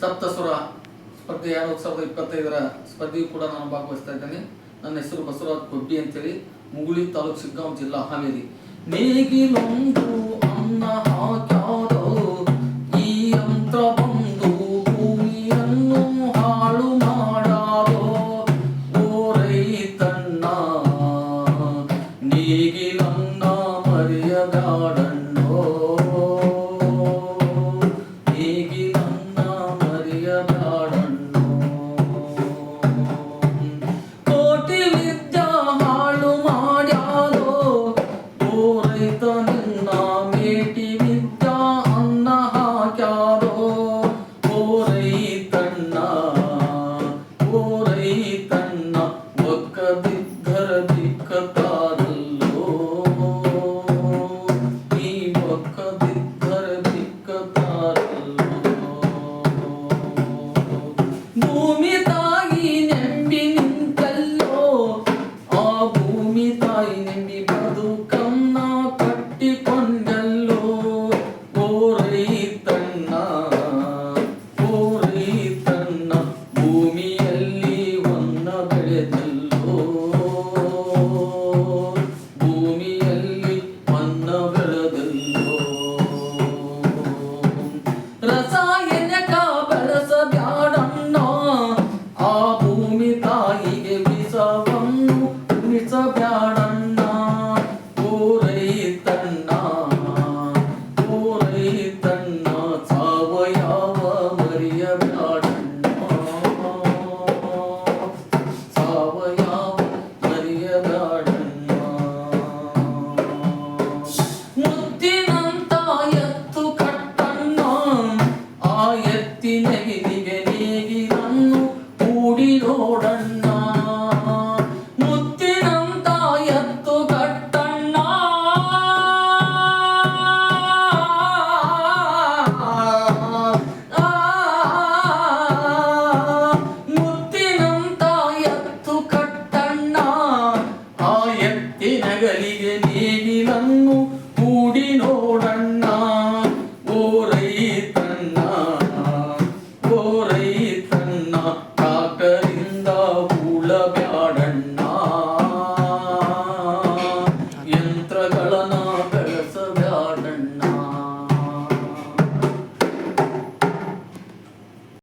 ಸಪ್ತಸುರ ಸ್ಪರ್ಧೆ ಎರಡು ಸಾವಿರದ ಇಪ್ಪತ್ತೈದರ ಸ್ಪರ್ಧೆಯು ಕೂಡ ನಾನು ಭಾಗವಹಿಸ್ತಾ ಇದ್ದೇನೆ. ನನ್ನ ಹೆಸರು ಬಸವರಾಜ್ ಕೊಬ್ಬಿ ಅಂತೇಳಿ ಮುಗುಳಿ ತಾಲೂಕು ಶಿಗ್ಗಾಂವ್ ಜಿಲ್ಲಾ ಹಾವೇರಿ. ನೇಗಿಲೊಂದು ಅನ್ನ ಹಾಕ್ಯಾರೋ, ಈ ಯಂತ್ರ ಬಂದು ಭೂಮಿಯನ್ನು ಹಾಳು ಮಾಡಾರೋ, ಓ ರೈತಣ್ಣ ನೇಗಿಲನ್ನ ಮರೆಯಬ್ಯಾಡಣ್ಣೋ దిక్క తాదుల్లో ఈ ఒక్క దిద్దర దిక్క తాదుల్లో భూమి తాగి నింబి నింకల్లో ఆ భూమి తాయి నింబి Красавчик! d n g 也可以